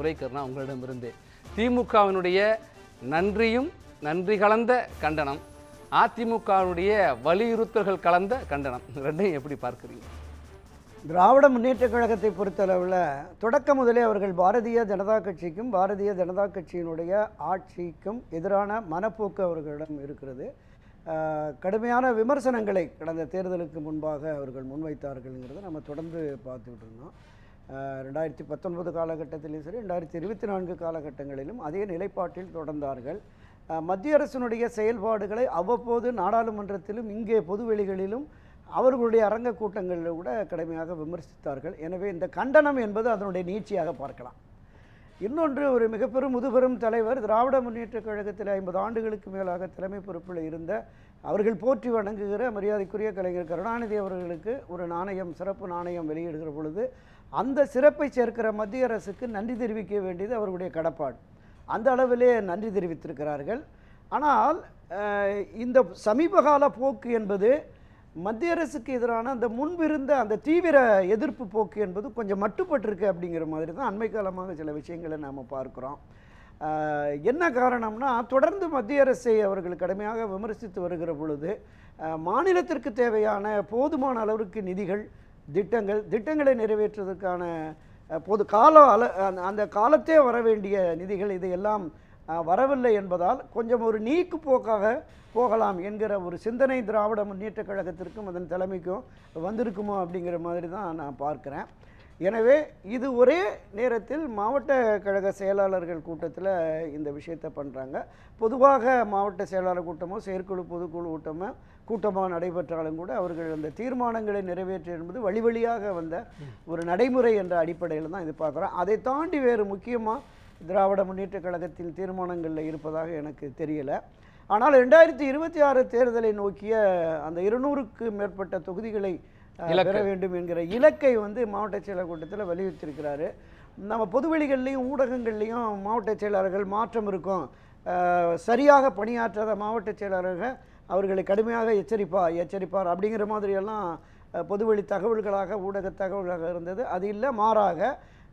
துரைக்கருணா உங்களிடமிருந்து. திமுகவினுடைய நன்றியும் நன்றி கலந்த கண்டனம் அதிமுகவினுடைய வலியுறுத்தல்கள் கலந்த கண்டனம். ரெண்டையும் எப்படி பார்க்குறீங்க? திராவிட முன்னேற்ற கழகத்தை பொறுத்தளவில் தொடக்க முதலே அவர்கள் பாரதிய ஜனதா கட்சிக்கும் பாரதிய ஜனதா கட்சியினுடைய ஆட்சிக்கும் எதிரான மனப்போக்கு அவர்களிடம் இருக்கிறது. கடுமையான விமர்சனங்களை கடந்த தேர்தலுக்கு முன்பாக அவர்கள் முன்வைத்தார்கள்ங்கிறத நம்ம தொடர்ந்து பார்த்துக்கிட்டு இருந்தோம். ரெண்டாயிரத்தி பத்தொன்பது காலகட்டத்திலும் சரி ரெண்டாயிரத்தி இருபத்தி நான்கு காலகட்டங்களிலும் அதே நிலைப்பாட்டில் தொடர்ந்தார்கள். மத்திய அரசினுடைய செயல்பாடுகளை அவ்வப்போது நாடாளுமன்றத்திலும் இங்கே பொதுவெளிகளிலும் அவர்களுடைய அரங்க கூட்டங்களில் கூட கடுமையாக விமர்சித்தார்கள். எனவே இந்த கண்டனம் என்பது அதனுடைய நீட்சியாக பார்க்கலாம். இன்னொன்று ஒரு மிகப்பெரும் முதுபெரும் தலைவர் திராவிட முன்னேற்றக் கழகத்தில் ஐம்பது ஆண்டுகளுக்கு மேலாக தலைமை பொறுப்பில் இருந்த அவர்கள் போற்றி வணங்குகிற மரியாதைக்குரிய கலைஞர் கருணாநிதி அவர்களுக்கு ஒரு நாணயம் சிறப்பு நாணயம் வெளியிடுகிற பொழுது அந்த சிறப்பை சேர்க்கிற மத்திய அரசுக்கு நன்றி தெரிவிக்க வேண்டியது அவர்களுடைய கடப்பாடு. அந்த அளவிலே நன்றி தெரிவித்திருக்கிறார்கள். ஆனால் இந்த சமீபகால போக்கு என்பது மத்திய அரசுக்கு எதிரான அந்த முன்பிருந்த அந்த தீவிர எதிர்ப்பு போக்கு என்பது கொஞ்சம் மட்டுப்பட்டிருக்கு அப்படிங்கிற மாதிரி தான் அண்மை காலமாக சில விஷயங்களை நாம் பார்க்குறோம். என்ன காரணம்னா தொடர்ந்து மத்திய அரசை அவர்கள் கடுமையாக விமர்சித்து வருகிற பொழுது மாநிலத்திற்கு தேவையான போதுமான அளவிற்கு நிதிகள் திட்டங்கள் திட்டங்களை நிறைவேற்றுவதற்கான பொது கால அல அந்த- அந்த காலத்தே வர வேண்டிய நிதிகள் இதையெல்லாம் வரவில்லை என்பதால் கொஞ்சம் ஒரு நீக்கு போக்காக போகலாம் என்கிற ஒரு சிந்தனை திராவிட முன்னேற்றக் கழகத்திற்கும் அதன் தலைமைக்கும் வந்திருக்குமோ அப்படிங்கிற மாதிரி தான் நான் பார்க்குறேன். எனவே இது ஒரே நேரத்தில் மாவட்ட கழக செயலாளர்கள் கூட்டத்தில் இந்த விஷயத்தை பண்ணுறாங்க பொதுவாக மாவட்ட செயலாளர் கூட்டமோ செயற்குழு பொதுக்குழு கூட்டமோ கூட்டமாக நடைபெற்றாலும் கூட அவர்கள் அந்த தீர்மானங்களை நிறைவேற்ற என்பது வழி வழியாக வந்த ஒரு நடைமுறை என்ற அடிப்படையில் தான் இது பார்க்குறோம். அதை தாண்டி வேறு முக்கியமாக திராவிட முன்னேற்றக் கழகத்தின் தீர்மானங்களில் இருப்பதாக எனக்கு தெரியலை. ஆனால் ரெண்டாயிரத்தி இருபத்தி ஆறு தேர்தலை நோக்கிய அந்த இருநூறுக்கு மேற்பட்ட தொகுதிகளை. பெற வேண்டும் என்கிற இலக்கை வந்து மாவட்ட செயலர் கூட்டத்தில் வலியுறுத்தியிருக்கிறாரு. நம்ம பொதுவெளிகள்லையும் ஊடகங்கள்லையும் மாவட்ட செயலாளர்கள் மாற்றம் இருக்கும். சரியாக பணியாற்றாத மாவட்ட செயலாளர்கள் அவர்களை கடுமையாக எச்சரிப்பா எச்சரிப்பார் அப்படிங்கிற மாதிரியெல்லாம் பொதுவெளி தகவல்களாக ஊடக தகவல்களாக இருந்தது. அது இல்லை மாறாக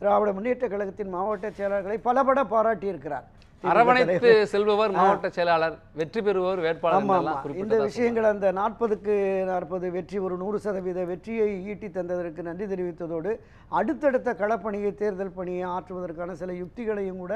திராவிட முன்னேற்ற கழகத்தின் மாவட்ட செயலாளர்களை பலபட பாராட்டியிருக்கிறார். அரவணைத்து. செல்பவர் மாவட்ட செயலாளர் வெற்றி பெறுபவர் வேட்பாளர் இந்த விஷயங்கள் அந்த நாற்பதுக்கு நாற்பது வெற்றி ஒரு நூறு சதவீத வெற்றியை ஈட்டி தந்ததற்கு நன்றி தெரிவித்ததோடு அடுத்தடுத்த களப்பணியை தேர்தல் பணியை ஆற்றுவதற்கான சில யுக்திகளையும் கூட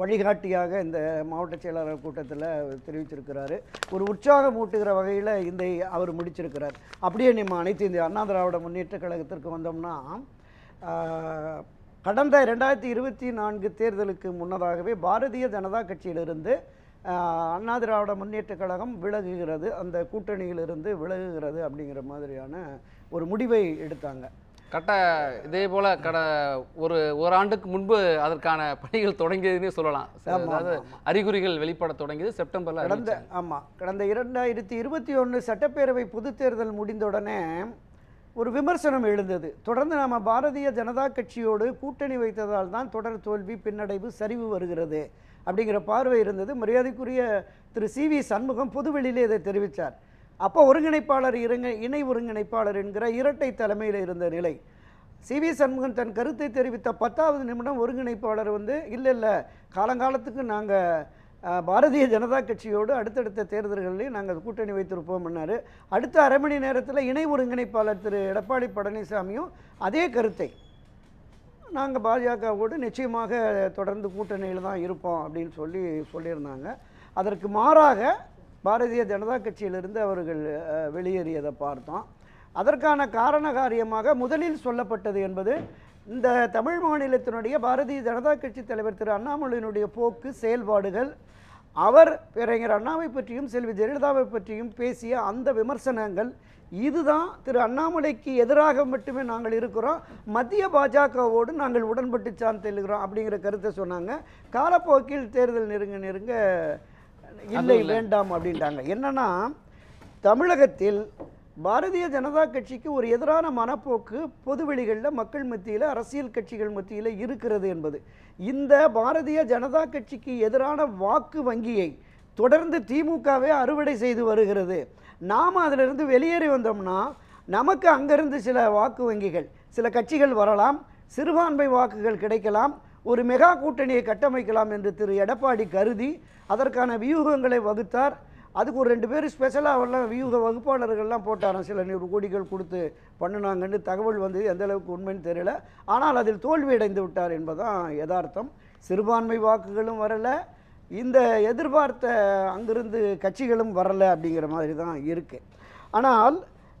வழிகாட்டியாக இந்த மாவட்ட செயலாளர் கூட்டத்தில் தெரிவிச்சிருக்கிறாரு. ஒரு உற்சாகம் ஊட்டுகிற வகையில் இந்த அவர் முடிச்சிருக்கிறார். அப்படியே நம்ம அனைத்து இந்திய அண்ணா திராவிட முன்னேற்ற கழகத்திற்கு வந்தோம்னா கடந்த ரெண்டாயிரத்தி இருபத்தி நான்கு தேர்தலுக்கு முன்னதாகவே பாரதிய ஜனதா கட்சியிலிருந்து அண்ணா திராவிட முன்னேற்றக் கழகம் விலகுகிறது அந்த கூட்டணியிலிருந்து விலகுகிறது அப்படிங்கிற மாதிரியான ஒரு முடிவை எடுத்தாங்க. கட்ட இதே போல கட ஒரு ஓராண்டுக்கு முன்பு அதற்கான பணிகள் தொடங்கியதுன்னே சொல்லலாம். அதாவது அறிகுறிகள் வெளிப்பட தொடங்கியது செப்டம்பர்ல கடந்த. ஆமாம் கடந்த இரண்டாயிரத்தி இருபத்தி ஒன்று சட்டப்பேரவை பொதுத் தேர்தல் முடிந்தவுடனே ஒரு விமர்சனம் எழுந்தது. தொடர்ந்து நாம் பாரதிய ஜனதா கட்சியோடு கூட்டணி வைத்ததால் தான் தொடர் தோல்வி பின்னடைவு சரிவு வருகிறது அப்படிங்கிற பார்வை இருந்தது. மரியாதைக்குரிய திரு சி வி சண்முகம் பொதுவெளியிலே இதை தெரிவித்தார் அப்போ ஒருங்கிணைப்பாளர் இருங்க இணை ஒருங்கிணைப்பாளர் என்கிற இரட்டை தலைமையில் இருந்த நிலை. சி. வி. சண்முகன் தன் கருத்தை தெரிவித்த பத்தாவது நிமிடம் ஒருங்கிணைப்பாளர் வந்து இல்லை இல்லை காலங்காலத்துக்கு நாங்கள் பாரதிய ஜனதா கட்சியோடு அடுத்தடுத்த தேர்தல்களில் நாங்கள் கூட்டணி வைத்திருப்போம்னாரு அடுத்த அரை மணி நேரத்தில் இணை ஒருங்கிணைப்பாளர் திரு. எடப்பாடி பழனிசாமியும் அதே கருத்தை. நாங்கள் பாஜகவோடு நிச்சயமாக தொடர்ந்து கூட்டணியில் தான் இருப்போம் அப்படின்னு சொல்லி சொல்லியிருந்தாங்க. அதற்கு மாறாக பாரதிய ஜனதா கட்சியிலிருந்து அவர்கள் வெளியேறியதை பார்த்தோம். அதற்கான காரண காரியமாக முதலில் சொல்லப்பட்டது என்பது இந்த தமிழ் மாநிலத்தினுடைய பாரதிய ஜனதா கட்சி தலைவர் திரு அண்ணாமலையினுடைய போக்கு செயல்பாடுகள் அவர் பேரறிஞர் அண்ணாவை பற்றியும் செல்வி ஜெயலலிதாவை பற்றியும் பேசிய அந்த விமர்சனங்கள் இதுதான் திரு அண்ணாமலைக்கு எதிராக மட்டுமே நாங்கள் இருக்கிறோம். மத்திய பாஜகவோடு நாங்கள் உடன்பட்டு சார்ந்து செல்கிறோம் அப்படிங்கிற கருத்தை சொன்னாங்க. காலப்போக்கில் தேர்தல் நெருங்க நெருங்க இல்லை. வேண்டாம் அப்படின்ட்டாங்க என்னன்னா தமிழகத்தில் பாரதிய ஜனதா கட்சிக்கு ஒரு எதிரான மனப்போக்கு பொதுவெளிகளில் மக்கள் மத்தியில் அரசியல் கட்சிகள் மத்தியில் இருக்கிறது என்பது. இந்த பாரதிய ஜனதா கட்சிக்கு எதிரான வாக்கு வங்கியை தொடர்ந்து திமுகவே அறுவடை செய்து வருகிறது. நாம் அதிலிருந்து வெளியேறி வந்தோம்னா நமக்கு அங்கிருந்து சில வாக்கு வங்கிகள் சில கட்சிகள் வரலாம் சிறுபான்மை வாக்குகள் கிடைக்கலாம் ஒரு மெகா கூட்டணியை கட்டமைக்கலாம் என்று திரு எடப்பாடி கருதி அதற்கான வியூகங்களை வகுத்தார். அதுக்கு ஒரு ரெண்டு பேர் ஸ்பெஷலாக அவெல்லாம் வியூக வகுப்பாளர்கள்லாம் போட்டாராம். சில நூறு கோடிகள் கொடுத்து பண்ணுனாங்கன்னு தகவல் வந்து எந்த அளவுக்கு உண்மைன்னு தெரியல. ஆனால் அதில் தோல்வி அடைந்து விட்டார் என்பதுதான் யதார்த்தம். சிறுபான்மை வாக்குகளும் வரலை. இந்த எதிர்பார்த்த அங்கிருந்து கட்சிகளும் வரலை அப்படிங்கிற மாதிரி தான் இருக்கு. ஆனால்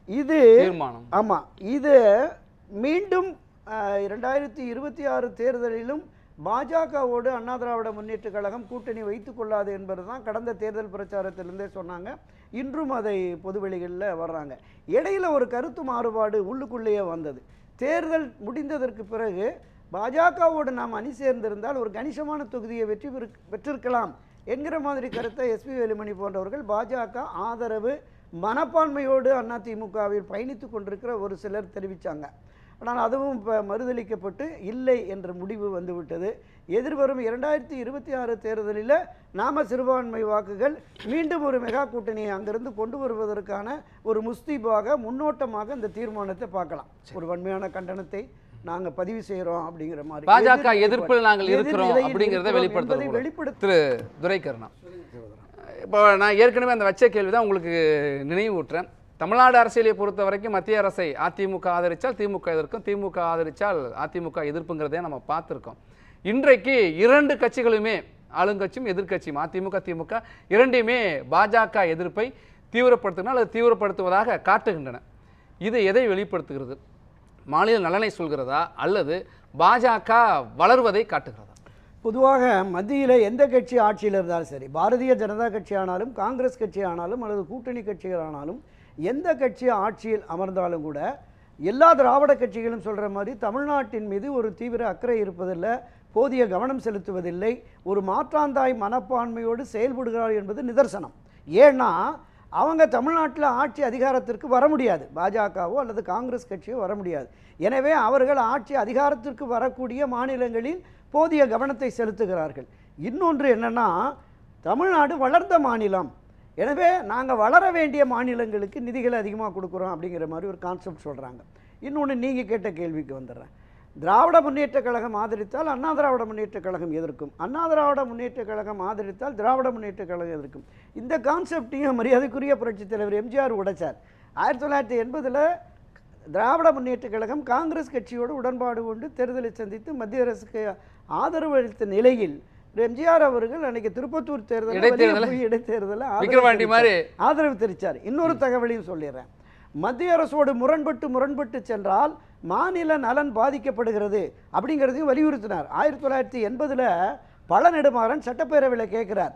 இது ஆமாம் இது மீண்டும் ரெண்டாயிரத்தி இரண்டாயிரத்தி இருபத்தி ஆறு தேர்தலிலும் பாஜகவோடு அண்ணா திராவிட முன்னேற்ற கழகம் கூட்டணி வைத்துக் கொள்ளாது என்பது தான் கடந்த தேர்தல் பிரச்சாரத்திலிருந்தே சொன்னாங்க. இன்றும் அதை பொதுவெளிகளில் வர்றாங்க. இடையில் ஒரு கருத்து மாறுபாடு உள்ளுக்குள்ளேயே வந்தது. தேர்தல் முடிந்ததற்கு பிறகு பாஜகவோடு நாம் அணி சேர்ந்திருந்தால் ஒரு கணிசமான தொகுதியை வெற்றி பெற்றிருக்கலாம் என்கிற மாதிரி கருத்தை எஸ்பி வேலுமணி போன்றவர்கள் பாஜக ஆதரவு மனப்பான்மையோடு அதிமுகவில் பயணித்து கொண்டிருக்கிற ஒரு சிலர் தெரிவித்தாங்க ஆனால் அதுவும் இப்போ மறுதளிக்கப்பட்டு இல்லை என்ற முடிவு வந்துவிட்டது. எதிர்வரும் இரண்டாயிரத்தி இருபத்தி ஆறு தேர்தலில் நாம சிறுபான்மை வாக்குகள் மீண்டும் ஒரு மெகா கூட்டணியை அங்கிருந்து கொண்டு வருவதற்கான ஒரு முஸ்தீபாக முன்னோட்டமாக இந்த தீர்மானத்தை பார்க்கலாம். ஒரு வன்மையான கண்டனத்தை நாங்க பதிவு செய்கிறோம் அப்படிங்கிற மாதிரி. பாஜக எதிர் எதிர்ப்பில் நாங்கள் இருக்கிறோம் அப்படிங்கிறத. வெளிப்படுத்த திரு. துரைக்கருணா. இப்போ நான் ஏற்கனவே அந்த வச்ச கேள்வி தான் உங்களுக்கு நினைவூட்டுறேன். தமிழ்நாடு அரசியலை பொறுத்த வரைக்கும் மத்திய அரசை அதிமுக ஆதரித்தால் திமுக எதிர்க்கும். திமுக ஆதரித்தால் அதிமுக எதிர்ப்புங்கிறதே நம்ம பார்த்துருக்கோம். இன்றைக்கு இரண்டு கட்சிகளுமே ஆளுங்கட்சியும் எதிர்க்கட்சியும் அதிமுக திமுக இரண்டையுமே பாஜக எதிர்ப்பை தீவிரப்படுத்தினால் அது தீவிரப்படுத்துவதாக காட்டுகின்றன. இது எதை வெளிப்படுத்துகிறது? மாநில நலனை சொல்கிறதா? அல்லது பாஜக வளர்வதை காட்டுகிறதா? பொதுவாக மத்தியில் எந்த கட்சி ஆட்சியில் இருந்தாலும் சரி பாரதிய ஜனதா கட்சி ஆனாலும் காங்கிரஸ் கட்சி ஆனாலும் அல்லது கூட்டணி கட்சிகள் ஆனாலும் எந்த கட்சி ஆட்சியில் அமர்ந்தாலும் கூட எல்லா திராவிட கட்சிகளும் சொல்கிற மாதிரி தமிழ்நாட்டின் மீது ஒரு தீவிர அக்கறை இருப்பதில்லை போதிய கவனம் செலுத்துவதில்லை ஒரு மாற்றாந்தாய் மனப்பான்மையோடு செயல்படுகிறார் என்பது நிதர்சனம். ஏன்னா அவங்க தமிழ்நாட்டில் ஆட்சி அதிகாரத்திற்கு வர முடியாது. பாஜகவோ அல்லது காங்கிரஸ் கட்சியோ வர முடியாது. எனவே அவர்கள் ஆட்சி அதிகாரத்திற்கு வரக்கூடிய மாநிலங்களில் போதிய கவனத்தை செலுத்துகிறார்கள். இன்னொன்று என்னென்னா தமிழ்நாடு வளர்ந்த மாநிலம். எனவே நாங்கள் வளர வேண்டிய மாநிலங்களுக்கு நிதிகளை அதிகமாக கொடுக்குறோம் அப்படிங்கிற மாதிரி ஒரு கான்செப்ட் சொல்கிறாங்க இன்னொன்று நீங்கள் கேட்ட கேள்விக்கு வந்துடுறேன். திராவிட முன்னேற்ற கழகம் ஆதரித்தால் அண்ணா திராவிட முன்னேற்ற கழகம் எதிர்க்கும். அண்ணா திராவிட முன்னேற்ற கழகம் ஆதரித்தால் திராவிட முன்னேற்ற கழகம் எதிர்க்கும். இந்த கான்செப்டையும் மரியாதைக்குரிய புரட்சித் தலைவர் எம்ஜிஆர் உடைச்சார். ஆயிரத்தி தொள்ளாயிரத்தி எண்பதில் திராவிட முன்னேற்ற கழகம் காங்கிரஸ் கட்சியோடு உடன்பாடு கொண்டு தேர்தலை சந்தித்து மத்திய அரசுக்கு ஆதரவு அளித்த நிலையில் எம்ஜிஆர் அவர்கள் அன்னைக்கு திருப்பத்தூர் போய் இடைத்தேர்தலில் ஆதரவு விக்கிரவாண்டி மாதிரி. ஆதரவு தெரிவித்தார் இன்னொரு தகவலையும் சொல்லிடுறேன். மத்திய அரசோடு முரண்பட்டு முரண்பட்டு சென்றால் மாநில நலன் பாதிக்கப்படுகிறது அப்படிங்கிறதையும் வலியுறுத்தினார். ஆயிரத்தி தொள்ளாயிரத்தி எண்பதில் பல நெடுமாறன் சட்டப்பேரவையில் கேட்கிறார்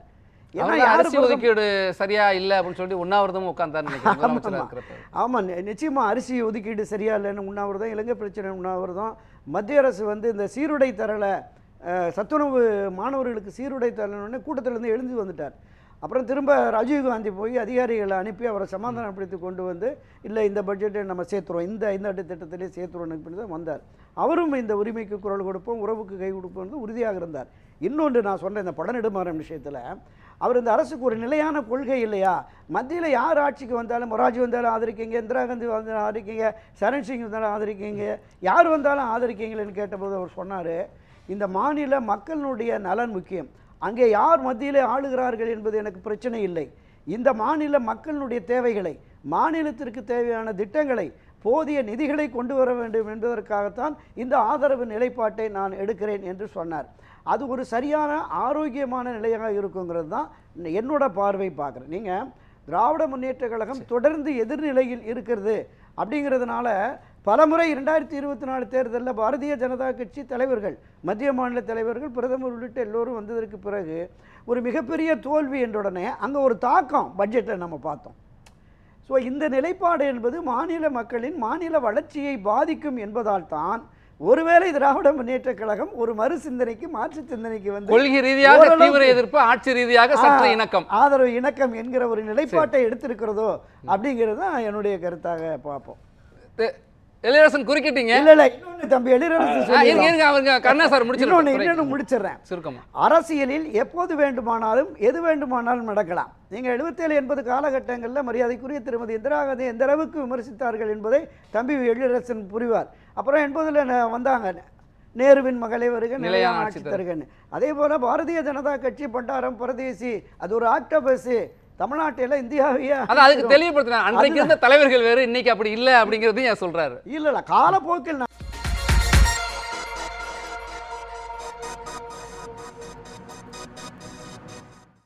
ஒதுக்கீடு சரியா இல்ல அப்படின்னு சொல்லி முதலமைச்சரா இருக்கிறப்ப. ஆமாம் நிச்சயமாக அரிசி ஒதுக்கீடு சரியா இல்லைன்னு உண்ணாவிரதம் இலங்கை பிரச்சனை உண்ணாவிரதம். மத்திய அரசு வந்து இந்த சீருடை தரலை சத்துணவு மாணவர்களுக்கு சீருடை தரலன்னு கூட்டத்திலேருந்து எழுந்து வந்துட்டார். அப்புறம் திரும்ப ராஜீவ்காந்தி போய் அதிகாரிகளை அனுப்பி அவரை சமாதானப்படுத்தி கொண்டு வந்து இல்லை இந்த பட்ஜெட்டை நம்ம சேர்த்துறோம். இந்த ஐந்தாண்டு திட்டத்திலே சேர்த்துறோம் அப்படின்னு தான் வந்தார். அவரும் இந்த உரிமைக்கு குரல் கொடுப்போம் உறவுக்கு கை கொடுப்போம் வந்து உறுதியாக இருந்தார். இன்னொன்று நான் சொன்ன இந்த படநெடுமாறன் விஷயத்தில் அவர் இந்த அரசுக்கு ஒரு நிலையான கொள்கை இல்லையா? மத்தியில் யார் ஆட்சிக்கு வந்தாலும் மொராஜி வந்தாலும் ஆதரிக்கீங்க இந்திரா காந்தி வந்தாலும் ஆதரிக்கீங்க சரண் சிங் வந்தாலும் ஆதரிக்கீங்க யார் வந்தாலும் ஆதரிக்கீங்களேன்னு கேட்டபோது அவர் சொன்னார் இந்த மாநில மக்களுடைய நலன் முக்கியம். அங்கே யார் மத்தியிலே ஆளுகிறார்கள் என்பது எனக்கு பிரச்சனை இல்லை. இந்த மாநில மக்களுடைய தேவைகளை மாநிலத்திற்கு தேவையான திட்டங்களை போதிய நிதிகளை கொண்டு வர வேண்டும் என்பதற்காகத்தான் இந்த ஆதரவு நிலைப்பாட்டை நான் எடுக்கிறேன் என்று சொன்னார். அது ஒரு சரியான ஆரோக்கியமான நிலையாக இருக்குங்கிறது தான் என்னோட பார்வை பார்க்குறேன். நீங்கள் திராவிட முன்னேற்ற கழகம் தொடர்ந்து எதிர்நிலையில் இருக்கிறது அப்படிங்கிறதுனால பலமுறை இரண்டாயிரத்தி இருபத்தி நாலு தேர்தலில் பாரதிய ஜனதா கட்சி தலைவர்கள் மத்திய மாநில தலைவர்கள் பிரதமர் உள்ளிட்ட எல்லோரும் வந்ததற்கு பிறகு ஒரு மிகப்பெரிய தோல்வி என்றுடனே அங்கே ஒரு தாக்கம் பட்ஜெட்டில் நம்ம பார்த்தோம். ஸோ இந்த நிலைப்பாடு என்பது மாநில மக்களின் மாநில வளர்ச்சியை பாதிக்கும் என்பதால் தான் ஒருவேளை திராவிட முன்னேற்ற கழகம் ஒரு மறு சிந்தனைக்கு மாற்று சிந்தனைக்கு வந்து கொள்கை ரீதியாக தீவிர எதிர்ப்பு ஆட்சி ரீதியாக சற்று இணக்கம். ஆதரவு இணக்கம் என்கிற ஒரு நிலைப்பாட்டை எடுத்திருக்கிறதோ அப்படிங்கிறது தான் என்னுடைய கருத்தாக பார்ப்போம். எழிலரசன் குறுக்கிட்டீங்க? இல்ல இல்ல இன்னொன்னு தம்பி எழிலரசு ஆ, இருங்க. இருங்க அவருங்க கருணா சார் முடிச்சிருக்கோம் இன்னொன்னு முடிச்சிடுறேன். சுருக்கமா. அரசியலில் எப்போது வேண்டுமானாலும் எது வேண்டுமானாலும் நடக்கலாம். நீங்கள் எழுபத்தேழு எண்பது காலகட்டங்களில் மரியாதைக்குரிய திருமதி இந்திரா காந்தி எந்த அளவுக்கு விமர்சித்தார்கள் என்பதை தம்பி எழிலரசன் புரிவார். அப்புறம் எண்பதில் வந்தாங்க? நேருவின் மகளே வருக நிலையான ஆட்சி தருகன்னு. அதே போல பாரதிய ஜனதா கட்சி பண்டாரம் பரதேசி அது ஒரு ஆக்டோபஸ். தமிழ்நாட்டில் இந்தியாவையே அதான் அதுக்கு தெளிவுபடுத்தினா அன்றைக்கு இருந்த தலைவர்கள் வேறு இன்னைக்கு அப்படி இல்லை அப்படிங்கிறதையும் ஏன் சொல்றாரு? இல்ல இல்ல காலப்போக்கில் நான்